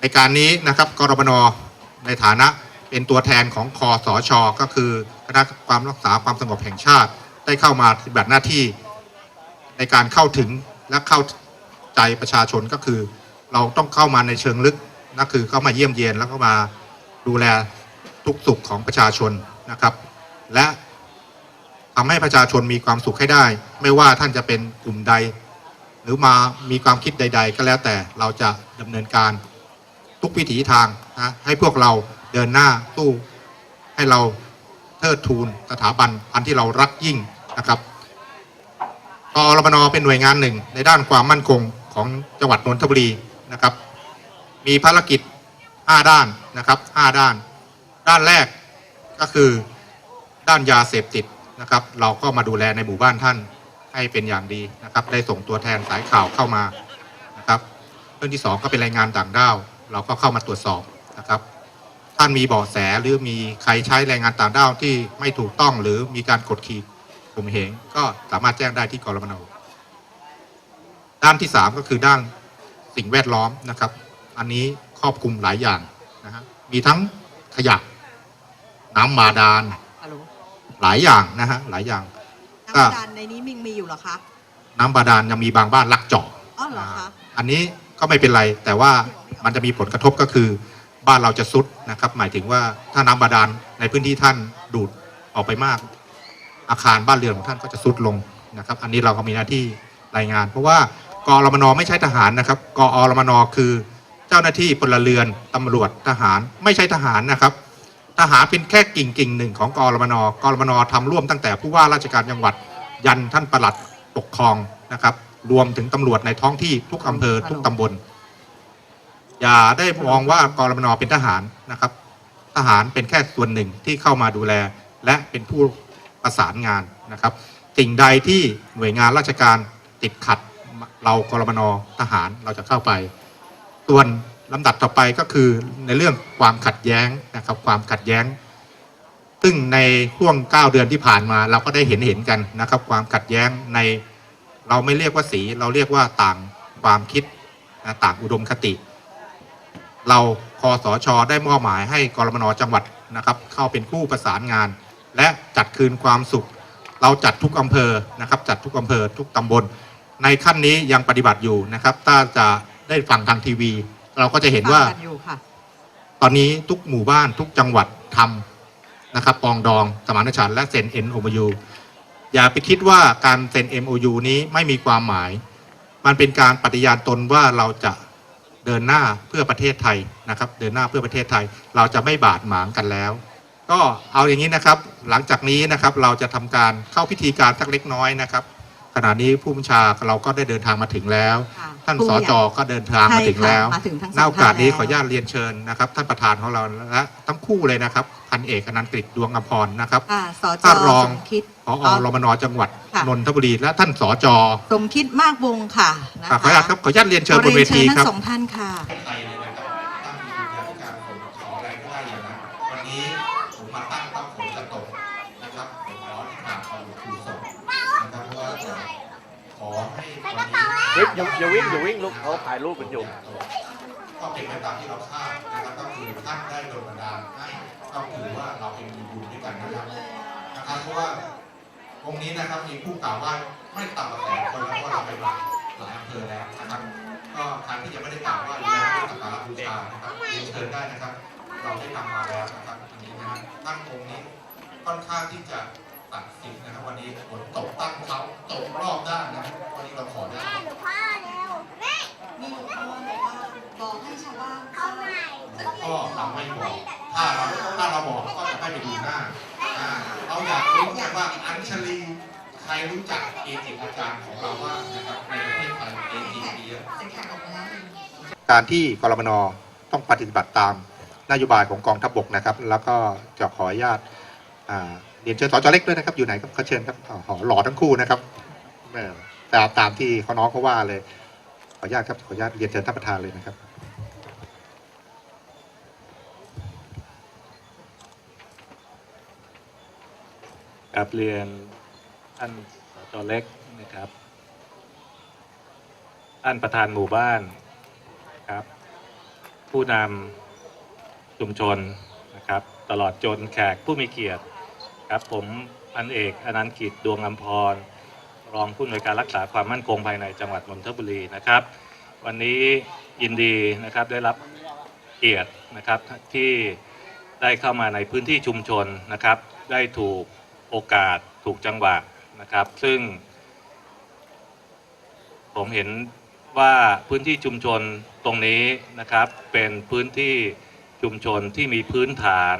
ในการนี้นะครับกรมนในฐานะเป็นตัวแทนของคอสชก็คือคณะความรักษาความสงบแห่งชาติ ได้เข้ามาปฏิบัติหน้าที่ในการเข้าถึงและเข้าใจประชาชนก็คือ เราต้องเข้ามาในเชิงลึกนั่นคือเข้ามาเยี่ยมเยียนแล้วก็มาดูแลทุกสุขของประชาชนนะครับ และทำให้ประชาชนมีความสุขให้ได้ ไม่ว่าท่านจะเป็นกลุ่มใด หรือมามีความคิดใด ๆ ก็แล้วแต่เราจะดำเนินการ ทุกวิถีทางนะให้พวกเราเดินหน้าสู้ให้เราเทิดทูนสถาบันอันที่เรารักยิ่งนะครับกอรมนเป็นหน่วยงานหนึ่ง ในด้านความมั่นคงของจังหวัดนนทบุรีนะครับ มีภารกิจ 5 ด้านนะครับ5ด้าน ด้านแรกก็คือด้านยาเสพติดนะครับ เราก็มาดูแลในหมู่บ้านท่านให้เป็นอย่างดีนะครับ ได้ส่งตัวแทนสายข่าวเข้ามานะครับ เรื่องที่ 2 ก็เป็นรายงานต่างด้าว เราก็เข้ามาตรวจสอบนะครับท่านมีเบาะแสหรือมีใครใช้แรงงานต่างด้าวที่ไม่ถูกต้องหรือมีการกดขี่ข่มเหงก็สามารถแจ้งได้ที่กรมนด้านที่ 3 ก็คือด้านสิ่งแวดล้อมนะครับ อันนี้ครอบคลุมหลายอย่างนะฮะมีทั้งขยะน้ำบาดาลฮัลโหลหลายอย่างนะฮะหลายอย่างน้ำบาดาลในนี้มิงมีอยู่เหรอคะน้ำบาดาลยังมีบางบ้านลักเจาะอ๋อเหรอคะอันนี้ก็ไม่เป็นไรแต่ว่า มันจะมีผลกระทบก็คือ บ้านเราจะซุดนะครับ หมายถึงว่าถ้าน้ำบาดาลในพื้นที่ท่านดูดออกไปมาก อาคารบ้านเรือนของท่านก็จะซุดลงนะครับ อันนี้เราก็มีหน้าที่รายงาน เพราะว่ากอรมนไม่ใช่ทหารนะครับกอรมนคือเจ้าหน้าที่พลเรือนตำรวจทหารไม่ใช่ทหารนะครับ ทหารเป็นแค่กิ่งกิ่งหนึ่งของกอรมนกอรมนทำร่วมตั้งแต่ผู้ว่าราชการจังหวัดยันท่านปลัดปกครองนะครับ รวมถึงตำรวจในท้องที่ทุกอำเภอทุกตำบล อย่าได้มองว่ากรมนเป็นทหารนะครับ ทหารเป็นแค่ส่วนหนึ่งที่เข้ามาดูแล และเป็นผู้ประสานงานนะครับ สิ่งใดที่หน่วยงานราชการติดขัดเรากรมนทหารเราจะเข้าไป ส่วนลำดับต่อไปก็คือในเรื่องความขัดแย้งนะครับ ความขัดแย้ง ซึ่งในช่วง 9 เดือนที่ผ่านมา เราก็ได้เห็นเห็นกันนะครับ ความขัดแย้งในเราไม่เรียกว่าสี เราเรียกว่าต่างความคิดต่างอุดมคติ เราคอสชได้มอบหมายให้กรมนจังหวัดนะครับ เข้าเป็นผู้ประสานงาน และจัดคืนความสุข เราจัดทุกอำเภอนะครับ จัดทุกอำเภอทุกตำบล ในขั้นนี้ยังปฏิบัติอยู่นะครับ ถ้าจะได้ฟังทางทีวี เราก็จะเห็นว่าตมกันอยู่ค่ะ ตอนนี้ทุกหมู่บ้านทุกจังหวัดทำนะครับปองดองสมานฉันท์และเซ็น MOU อย่าไปคิดว่าการเซ็น MOU นี้ไม่มีความหมาย มันเป็นการปฏิญาณตนว่าเราจะ เดินหน้าเพื่อประเทศไทยนะครับ เดินหน้าเพื่อประเทศไทย เราจะไม่บาดหมางกันแล้ว ก็เอาอย่างนี้นะครับ หลังจากนี้นะครับเราจะทำการเข้าพิธีการสักเล็กน้อยนะครับ ขณะนี้ผู้บัญชาเราก็ได้เดินทางมาถึงแล้ว ท่านผู้สใหญ่จก็เดินทางมาถึงแล้วใช่ค่ะมาถึงทั้งสองหน้าโอกาสนี้ท่านแล้วขออนุญาตเรียนเชิญนะครับ ท่านประธานของเราและทั้งคู่เลยนะครับพันเอกอนันต์กฤษดวงอภรณ์นะครับ ค่ะสจท่านรอง สมคิดผอรมนจังหวัดค่ะ นนทบุรีและท่านสจสมคิดมากวงค่ะนะขอคะอนุญาตครับขออนุญาตเรียนเชิญบนเวทีขอเยนครับทั้งสองท่านค่ะไทยเลย วันนี้เฮ้ยอย่าอย่าวิ่งอย่าวิ่งลูกเขาถ่ายรูปกันอยู่ก็เป็นไปตามที่เราคาดนะครับก็คือท่านได้โดนบันดาลให้ก็ถือว่าเราเป็นมีบุญด้วยกันนะครับนะครับเพราะว่าองค์นี้นะครับมีผู้กล่าวว่าไม่ต่ำกว่าแสนคนแล้วเพระเราไปหลายหลายอำเภอแล้วนะครับ ก็ใครที่ยังไม่ได้กล่าวว่าเราได้สักการะบูชานะครับเรียนเชิญได้นะครับ เราได้ทำมาแล้วนะครับอันนี้นะฮะตั้งองค์นี้ค่อนข้างที่จะตัดสินนะครับวันนี้ฝนตกตั้งเขาตกรอบด้านนะวันนี้เราขอได้ มีหลวงพ่อบอกว่าบอกให้ชาวบ้านทราบ ก็เราไม่บอกถ้าเราถ้าเราบอกก็จะให้ไปดูหน้าเราอยากรู้ไงว่าอัญชลีใครรู้จักเกจิอาจารย์ของเราว่านะครับในประเทศไทยเกจิมีเยอะกมาแล้วการที่กรมนต้องปฏิบัติตามนโยบายของกองทัพบกนะครับ แล้วก็จะขออนุญาตเรียนเชิญสจเล็กด้วยนะครับ อยู่ไหนครับเขาเชิญครับหอหล่อทั้งคู่นะครับแม่ตามตามที่เขาน้องเขาว่าเลย ขออนุญาตครับขออนุญาตเรียนเชิญท่านประธานเลยนะครับ กับเรียนท่านสจเล็กนะครับท่านประธานหมู่บ้านนะครับ ผู้นำชุมชนนะครับ ตลอดจนแขกผู้มีเกียรติครับ ผมพันเอกอนันต์กิจดวงอำพร รองผู้อำนวยการรักษาความมั่นคงภายในจังหวัดนนทบุรีนะครับ วันนี้ยินดีนะครับได้รับเกียรตินะครับที่ได้เข้ามาในพื้นที่ชุมชนนะครับ ได้ถูก โอกาสถูกจังหวะนะครับ ซึ่ง ผมเห็นว่าพื้นที่ชุมชนตรงนี้นะครับ เป็นพื้นที่ชุมชนที่มีพื้นฐาน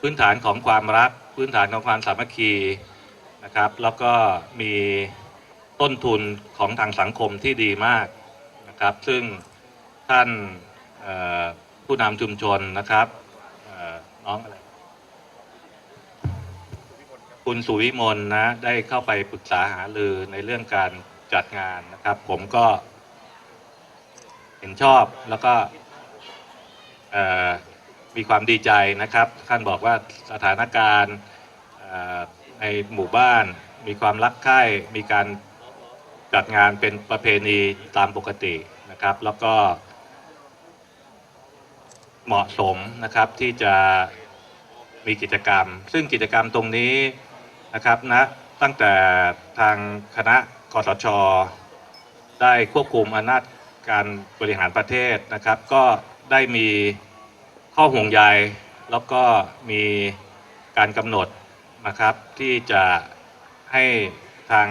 พื้นฐานของความรัก พื้นฐานของความสามัคคีนะครับ แล้วก็มีต้นทุนของทางสังคมที่ดีมากนะครับ ซึ่งท่านผู้นำชุมชนนะครับน้องอะไร คุณสุวิมลนะ ได้เข้าไปปรึกษาหารือในเรื่องการจัดงานนะครับ ผมก็ เห็นชอบแล้วก็มีความดีใจนะครับ ท่านบอกว่าสถานการณ์ในหมู่บ้าน มีความรักใคร่มีการจัดงานเป็นประเพณีตามปกตินะครับ แล้วก็ เหมาะสมนะครับที่จะมีกิจกรรม ซึ่งกิจกรรมตรงนี้ นะครับณตั้งแต่ทางคณะคอสชได้ควบคุมอำนาจการบริหารประเทศนะครับ ก็ได้มีข้อห่วงใยแล้วก็มีการกำหนดนะครับ ที่จะให้ทาง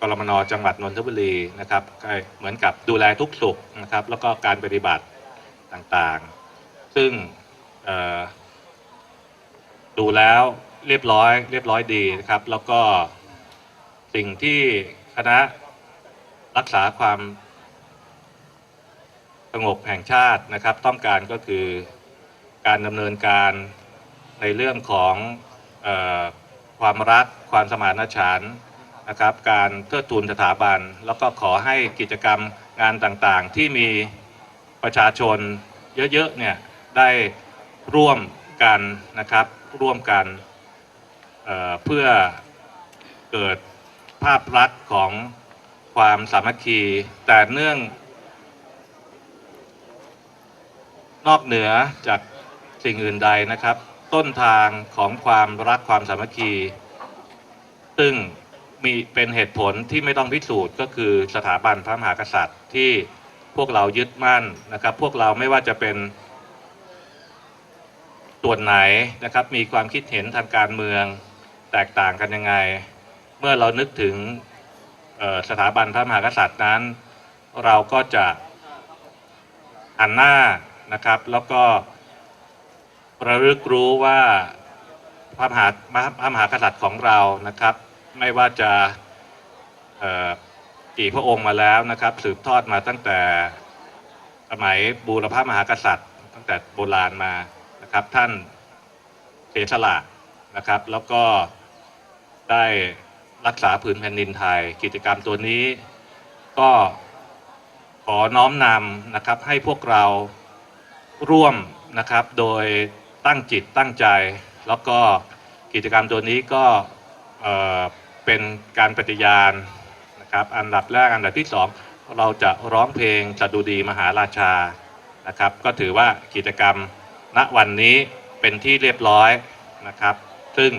กรมนจังหวัดนนทบุรีนะครับเหมือนกับดูแลทุกสุขนะครับ แล้วก็การปฏิบัติต่างๆ ซึ่งดูแล้ว เรียบร้อย เรียบร้อยดีนะครับ แล้วก็สิ่งที่คณะรักษาความสงบแห่งชาตินะครับ ต้องการก็คือการดำเนินการในเรื่องของออความรักความสมานฉันท์นะครับ การเทิดทูนสถาบัน แล้วก็ขอให้กิจกรรมงานต่างๆ ที่มีประชาชนเยอะๆเนี่ยได้ร่วมกันนะครับร่วมกัน เพื่อเกิดภาพลักษณ์ของความสามัคคี แต่เนื่อง นอกเหนือจากสิ่งอื่นใดนะครับ ต้นทางของความรักความสามัคคี ซึ่งมีเป็นเหตุผลที่ไม่ต้องพิสูจน์ก็คือสถาบันพระมหากษัตริย์ที่พวกเรายึดมั่นนะครับ พวกเราไม่ว่าจะเป็นส่วนไหนนะครับ มีความคิดเห็นทางการเมือง แตกต่างกันยังไง เมื่อเรานึกถึงสถาบันพระมหากษัตริย์นั้น เราก็จะหันหน้านะครับ แล้วก็ระลึกรู้ว่าพระมหาพระมหากษัตริย์ของเรานะครับ ไม่ว่าจะกี่พระองค์มาแล้วนะครับ สืบทอดมาตั้งแต่สมัยบูรพามหากษัตริย์ ตั้งแต่โบราณมานะครับท่านเสียสละนะครับ แล้วก็ ได้รักษาผืนแผ่นดินไทย กิจกรรมตัวนี้ก็ขอน้อมนำนะครับให้พวกเราร่วมนะครับ โดยตั้งจิตตั้งใจ แล้วก็กิจกรรมตัวนี้ก็เอ่อเป็นการปฏิญาณนะครับ อันดับแรกอันดับที่สองเราจะร้องเพลงจัดุดีมหาราชานะครับ ก็ถือว่ากิจกรรมณวันนี้เป็นที่เรียบร้อยนะครับ ซึ่ง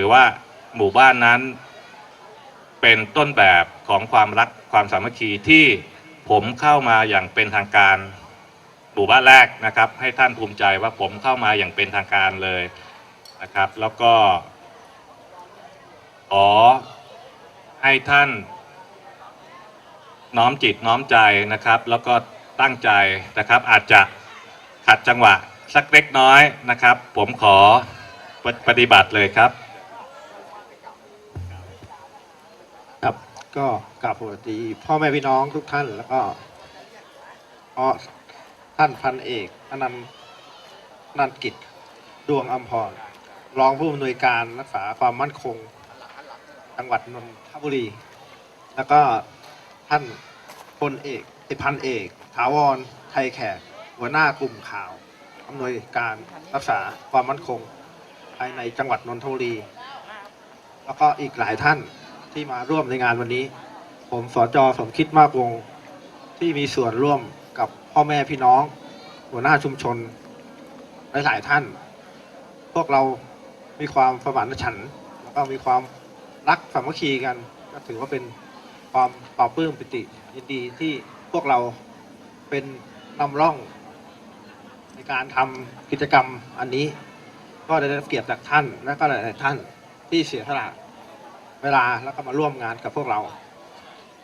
ถือว่าหมู่บ้านนั้น เป็นต้นแบบของความรักความสามัคคีที่ผมเข้ามาอย่างเป็นทางการหมู่บ้านแรกนะครับ ให้ท่านภูมิใจว่าผมเข้ามาอย่างเป็นทางการเลยนะครับ แล้วก็ขอให้ท่านน้อมจิตน้อมใจนะครับ แล้วก็ตั้งใจนะครับอาจจะขัดจังหวะสักเล็กน้อยนะครับ ผมขอปฏิบัติเลยครับ ก็กราบสวัสดี พ่อแม่พี่น้องทุกท่านแล้วก็ท่านพันเอกอนันต์นันกิจดวงอัมพรรองผู้อำนวยการรักษาความมั่นคง จังหวัดนนทบุรี แล้วก็ท่านพลเอกติพันเอกถาวรไทยแขกหัวหน้ากลุ่มข่าวอำนวยการรักษาความมั่นคง ภายในจังหวัดนนทบุรี แล้วก็อีกหลายท่าน ที่มาร่วมในงานวันนี้ ผมสจสมคิดมากวง ที่มีส่วนร่วมกับพ่อแม่พี่น้อง หัวหน้าชุมชนหลายๆท่าน พวกเรามีความสมานฉันแล้วก็มีความรักสามัคคีกัน ก็ถือว่าเป็นความปลาบปลื้มปิติยินดีที่พวกเราเป็นนำร่อง ในการทำกิจกรรมอันนี้ ก็ได้รับเกียรติจากท่านและก็หลายๆท่านที่เสียสละ เวลาแล้วก็มาร่วมงานกับพวกเรา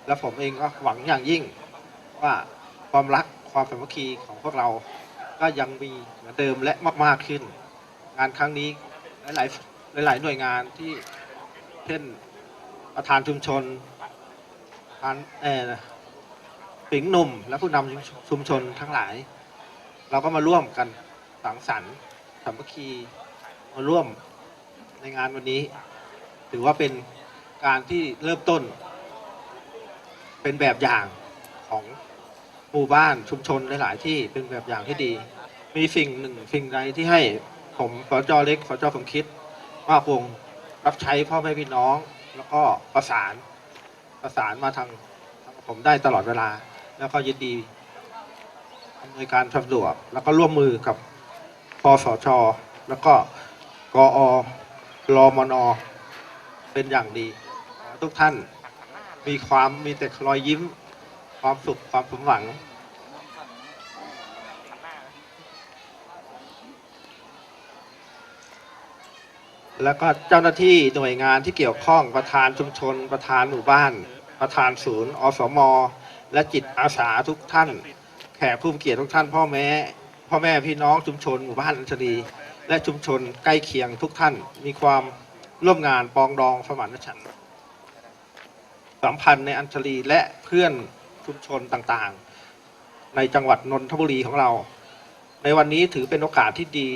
และผมเองก็หวังอย่างยิ่งว่าความรักความสามัคคีของพวกเราก็ยังมีเหมือนเดิมและมากๆขึ้น งานครั้งนี้หลายๆหลาย ๆ หน่วยงานที่เช่นประธานชุมชนประธานเออปิงหนุ่ม และผู้นำชุมชนทั้งหลาย เราก็มาร่วมกันสังสรรค์สามัคคีมาร่วมในงานวันนี้ ถือว่าเป็น การที่เริ่มต้น เป็นแบบอย่างของหมู่บ้านชุมชนหลาย ๆ ที่เป็นแบบอย่างที่ดี มีสิ่งหนึ่งสิ่งใดที่ให้ผมสจเล็กสจสมคิดว่าคงรับใช้พ่อแม่พี่น้อง แล้วก็ประสานประสานมาทางทางผมได้ตลอดเวลา แล้วก็ยินดีอำนวยการสะดวกแล้วก็ร่วมมือกับพสช แล้วก็กอรมนเป็นอย่างดี ทุกท่าน มีความมีแต่รอยยิ้ม ความสุขความสมหวัง แล้วก็เจ้าหน้าที่หน่วยงานที่เกี่ยวข้องประธานชุมชน ประธานหมู่บ้าน ประธานศูนย์ อสม และจิตอาสาทุกท่าน แขกผู้มีเกียรติทุกท่าน พ่อแม่พ่อแม่พี่น้องชุมชนหมู่บ้านอัญชลีและชุมชนใกล้เคียงทุกท่านมีความร่วมงานปองดองสมานฉันท์ สัมพันธ์ในอัญชลีและเพื่อนชุมชนต่างๆ ในจังหวัดนนทบุรีของเรา ในวันนี้ถือเป็นโอกาสที่ดี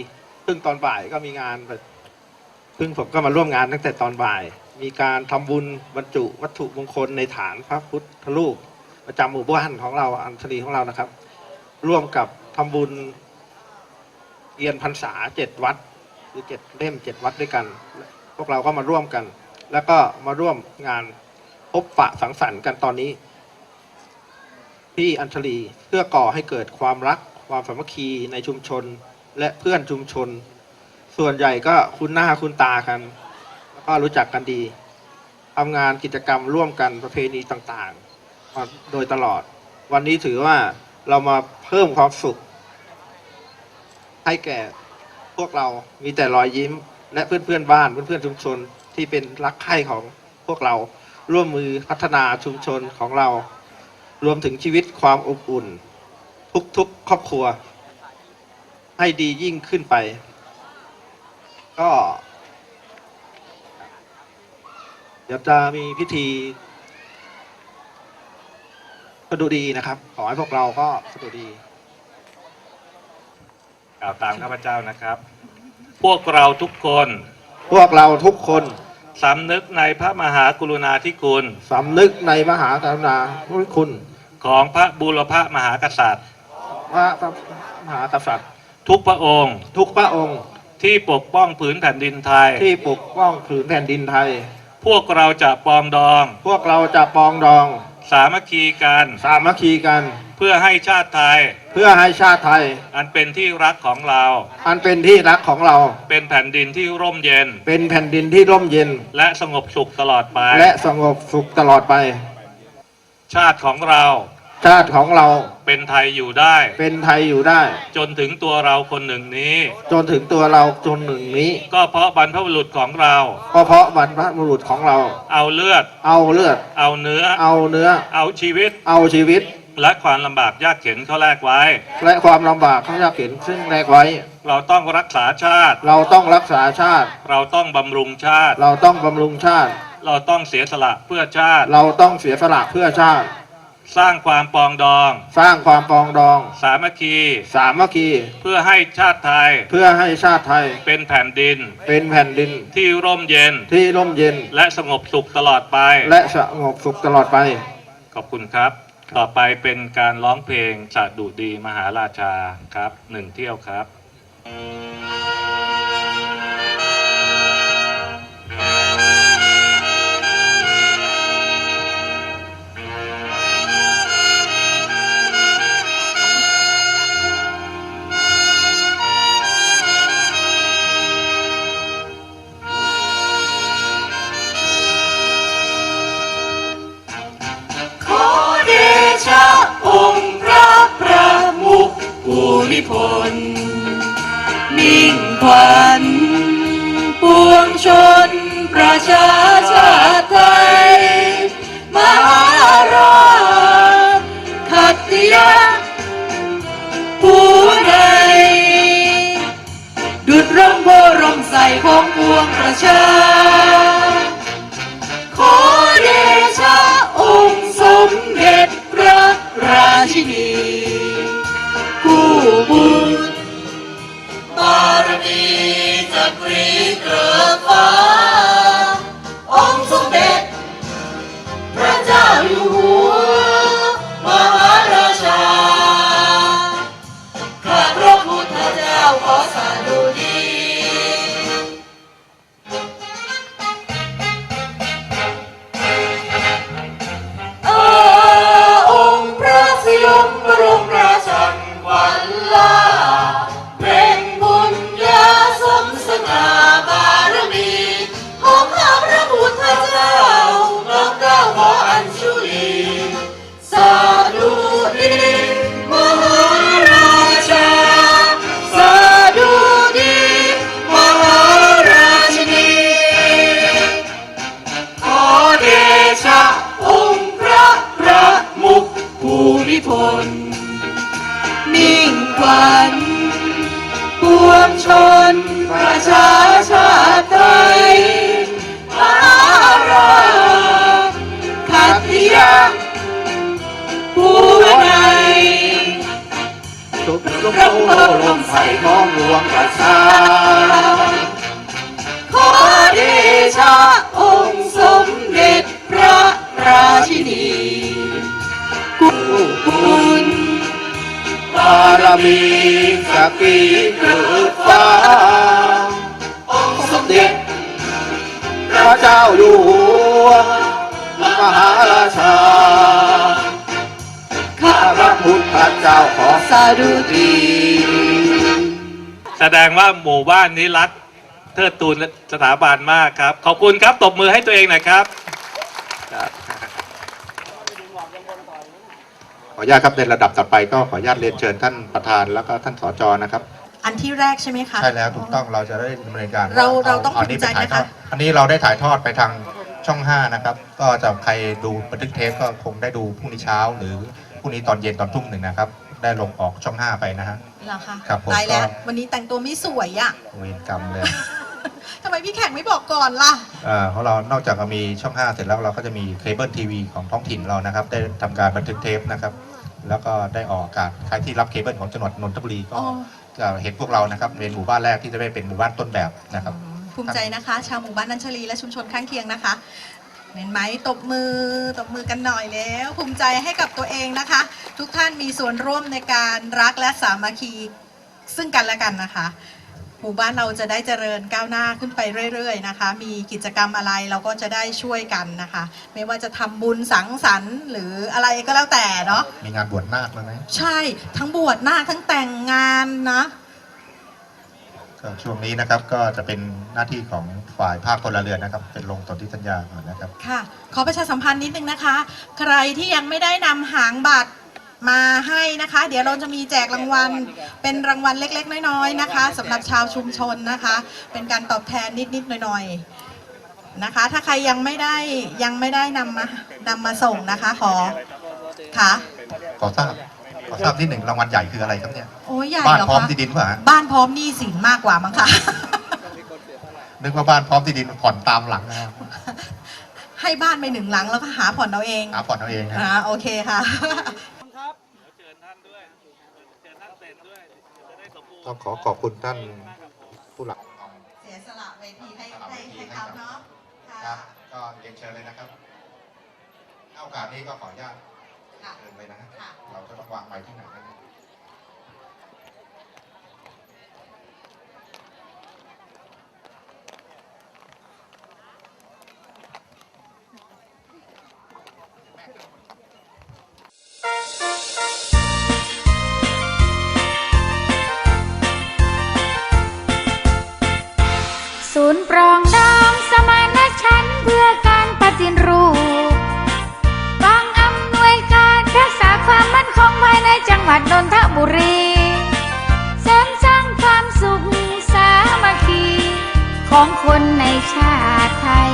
ซึ่งตอนบ่ายก็มีงานซึ่งผมก็มาร่วมงานตั้งแต่ตอนบ่าย มีการทำบุญบรรจุวัตถุมงคลในฐานพระพุทธรูปประจำหมู่บ้านของเราอัญชลีของเรานะครับ ร่วมกับทำบุญเรียนพรรษาเจ็ดวัดคือเจ็ดเล่มเจ็ดวัดด้วยกัน พวกเราก็มาร่วมกัน แล้วก็มาร่วมงาน พบปะสังสรรค์กันตอนนี้ที่อัญชลีเพื่อก่อให้เกิดความรัก ความสามัคคีในชุมชนและเพื่อนชุมชน ส่วนใหญ่ก็คุ้นหน้าคุ้นตากัน แล้วก็รู้จักกันดีทำงานกิจกรรมร่วมกันประเพณีต่างๆมาโดยตลอด วันนี้ถือว่าเรามาเพิ่มความสุข ให้แก่พวกเรามีแต่รอยยิ้ม และเพื่อนๆบ้านเพื่อนๆชุมชนที่เป็นรักใคร่ของพวกเรา ร่วมมือพัฒนาชุมชนของเรา รวมถึงชีวิตความอบอุ่น ทุกๆครอบครัว ให้ดียิ่งขึ้นไป ก็ เดี๋ยวจะมีพิธีสดุดีนะครับ ขอให้พวกเราก็สดุดีกล่าวตามข้าพเจ้านะครับ พวกเราทุกคน พวกเราทุกคน สำนึกในพระมหากรุณาธิคุณ สำนึกในมหากรุณาธิคุณ ของพระบูรพมหากษัตริย์ พระมหากษัตริย์ ทุกพระองค์ ทุกพระองค์ ที่ปกป้องผืนแผ่นดินไทย ที่ปกป้องผืนแผ่นดินไทย พวกเราจะปองดอง พวกเราจะปองดอง สามัคคีกัน สามัคคีกัน เพื่อให้ชาติไทย เพื่อให้ชาติไทย อันเป็นที่รักของเรา อันเป็นที่รักของเรา เป็นแผ่นดินที่ร่มเย็น เป็นแผ่นดินที่ร่มเย็น และสงบสุขตลอดไป และสงบสุขตลอดไป ชาติของเรา ชาติของเรา เป็นไทยอยู่ได้ เป็นไทยอยู่ได้ จนถึงตัวเราคนหนึ่งนี้ จนถึงตัวเราจนหนึ่งนี้ ก็เพราะบรรพบุรุษของเรา ก็เพราะบรรพบุรุษของเรา เอาเลือด เอาเลือด เอาเนื้อ เอาเนื้อ เอาชีวิต เอาชีวิต และความลำบากยากเข็นเขาแลกไว้ และความลำบากเขาอยากเห็นซึ่งแรกไว้ เราต้องรักษาชาติ เราต้องรักษาชาติ เราต้องบำรุงชาติ เราต้องบำรุงชาติ เราต้องเสียสละเพื่อชาติ เราต้องเสียสละเพื่อชาติ สร้างความปรองดอง สร้างความปรองดอง สามัคคี สามัคคี เพื่อให้ชาติไทย เพื่อให้ชาติไทย เป็นแผ่นดิน เป็นแผ่นดิน ที่ร่มเย็น ที่ร่มเย็น และสงบสุขตลอดไป และสงบสุขตลอดไป ขอบคุณครับ ต่อไปเป็นการร้องเพลงสาดุดีมหาราชาครับหนึ่งเที่ยวครับเมิพล มิ่งขวัญปวงชนประชาชาติไทย มหาราชขัตยะผู้ใดดุดร่มโพร่มใสของปวงประชา ว่าหมู่บ้านนี้รักเทิดทูนสถาบันมากครับ ขอบคุณครับตบมือให้ตัวเองหน่อยครับขออนุญาตครับในระดับต่อไปก็ขออนุญาตเรียนเชิญท่านประธานแล้วก็ท่านสจนะครับ อันที่แรกใช่ไหมคะ ใช่แล้วถูกต้องเราจะได้ดำเนินการเราเราต้องอันนี้ภูมิใจไปถ่ายทอดนะคะอันนี้เราได้ถ่ายทอดไปทางช่อง 5 นะครับ ก็จะใครดูบันทึกเทปก็คงได้ดูพรุ่งนี้เช้า หรือพรุ่งนี้ตอนเย็นตอนทุ่มหนึ่งนะครับ ได้ลงออกช่อง 5 ไปนะฮะเหรอคะครับผมตายแล้ว ก็ วันนี้แต่งตัวไม่สวยอะ เวรกรรมเลย ทำไมพี่แขกไม่บอกก่อนล่ะ อ่าของเรา นอกจากจะมีช่อง 5 เสร็จแล้วเราก็จะมีเคเบิลทีวีของท้องถิ่นเรานะครับ ได้ทำการบันทึกเทปนะครับ แล้วก็ได้ออกอากาศใครที่รับเคเบิลของจังหวัดนนทบุรีก็อ๋อ จะเห็นพวกเรานะครับเป็นหมู่บ้านแรกที่จะได้เป็นหมู่บ้านต้นแบบนะครับ ภูมิใจนะคะ ชาวหมู่บ้านนันชลีและชุมชนข้างเคียงนะคะ เห็นไหมตบมือตบมือกันหน่อยแล้ว ภูมิใจให้กับตัวเองนะคะ ทุกท่านมีส่วนร่วมในการรักและสามัคคีซึ่งกันและกันนะคะ หมู่บ้านเราจะได้เจริญก้าวหน้าขึ้นไปเรื่อย ๆ นะคะ มีกิจกรรมอะไรเราก็จะได้ช่วยกันนะคะ ไม่ว่าจะทำบุญสังสรรค์ หรืออะไรก็แล้วแต่เนาะมีงานบวชนาคบ้างไหมใช่ทั้งบวชนาคทั้งแต่งงานนะก็ช่วงนี้นะครับก็จะเป็นหน้าที่ของ ฝ่ายภาคพลเรือนนะครับ เป็นลงตนที่สัญญาก่อนนะครับ ค่ะ ขอประชาสัมพันธ์นิดนึงนะคะ ใครที่ยังไม่ได้นำหางบัตรมาให้นะคะ เดี๋ยวเราจะมีแจกรางวัล เป็นรางวัลเล็ก ๆ น้อยๆนะคะสำหรับชาวชุมชนนะคะ เป็นการตอบแทนนิดๆหน่อยๆนะคะ ถ้าใครยังไม่ได้ยังไม่ได้นำมานำมาส่งนะคะขอค่ะขอทราบขอทราบที่หนึ่งรางวัลใหญ่คืออะไรครับเนี่ย โอ้ยใหญ่บ้านเหรอพร้อมคะที่ดินป่ะฮะบ้านพร้อมหนี้สินมากกว่ามั้งคะ นึกว่าบ้านพร้อมที่ดินผ่อนตามหลังนะครับให้บ้านไปหนึ่งหลังแล้วก็หาผ่อนเอาเองหาผ่อนเอาเองนะอ่าโอเคค่ะเชิญท่านด้วยเชิญท่านเซ็นด้วยจะได้สมบูรณ์ต้องขอขอบคุณท่านผู้หลักเสียสละเวทีให้ให้ให้เขาเนาะครัค่ะบ ก็เรียนเชิญเลยนะครับโอกาสนี้ก็ขออนุญาตค่ะเชิญเลยนะฮะค่ะเราจะต้องวางไม้ที่ไหนนะ ศูนย์ปรองดองสมานฉันเพื่อการปฏิรูปกองอำนวยการรักษาความมั่นคงภายในจังหวัดนนทบุรีเสริมสร้างความสุขสามัคคี ของคนในชาติไทย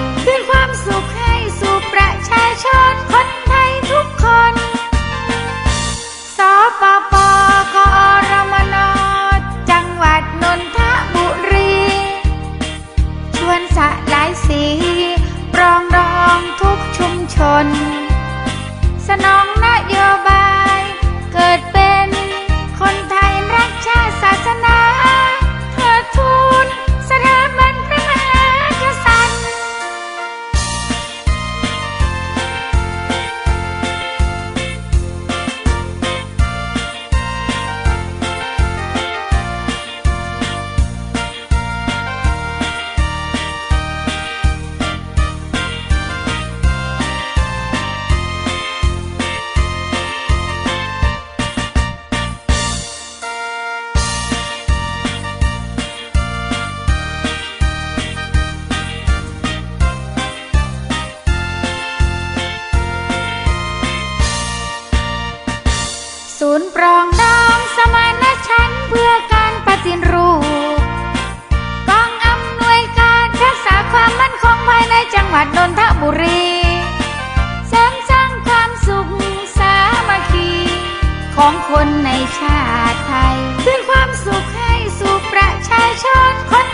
ของคนในชาติไทยคืนความสุขให้สู่ประชาชนคน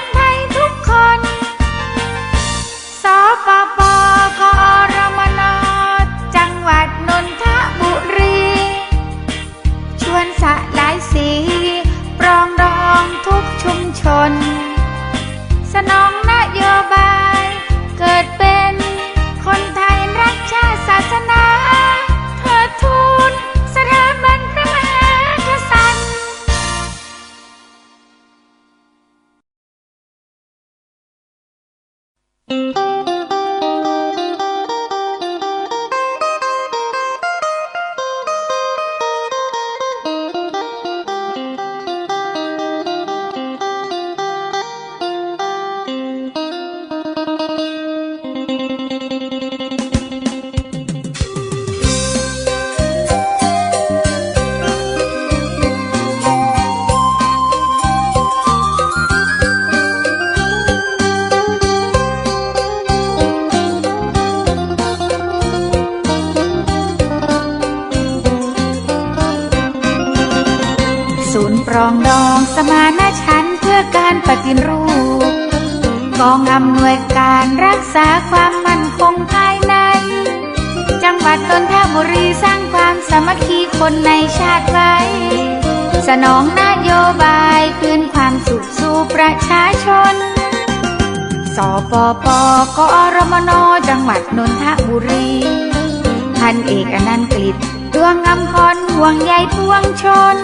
ประชาชน สปปกอรมน จังหวัดนนทบุรี พันเอกอนันต์กฤษดวงอำพรห่วงใยพวงชน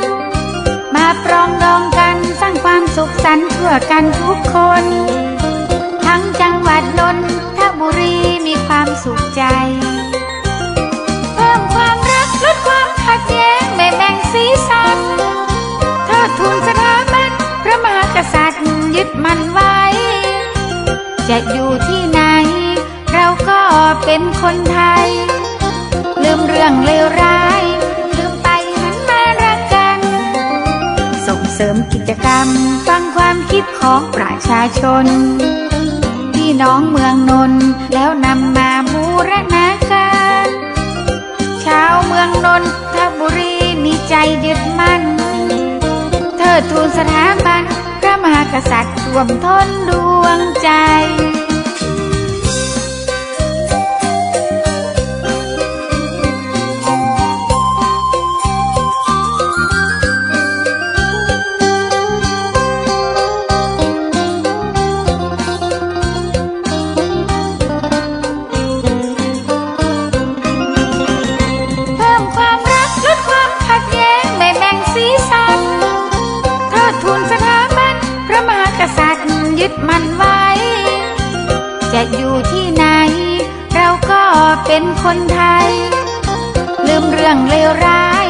มาปรองดองกันสร้างความสุขสันต์เพื่อกันทุกคน ทั้งจังหวัดนนทบุรีมีความสุขใจ เพิ่มความรักลดความขัดแย้งไม่แบ่งสีสันเทิดทูนสถาบันพระมหากษัตริย์ ยึดมันไว้ จะอยู่ที่ไหน เราก็เป็นคนไทย ลืมเรื่องเลวร้าย ลืมไปหันมารักกัน ส่งเสริมกิจกรรม ฟังความคิดของประชาชน พี่น้องเมืองนนท์แล้วนำมาบูรณาการชาวเมืองนนทบุรีมีใจยึดมั่นเทิดทูนสถาบัน มหากษัตริย์รวมทนดวงใจ ลืมเรื่องเลวร้าย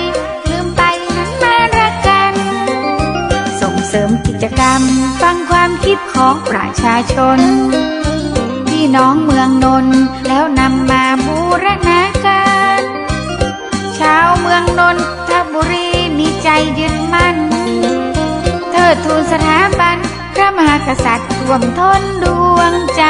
ลืมไปหันมารักกัน ส่งเสริมกิจกรรม ฟังความคิดของประชาชน พี่น้องเมืองนนท์แล้วนำมาบูรณาการชาวเมืองนนทบุรีมีใจยึดมั่นเทิดทูนสถาบันพระมหากษัตริย์รวมทนดวงใจ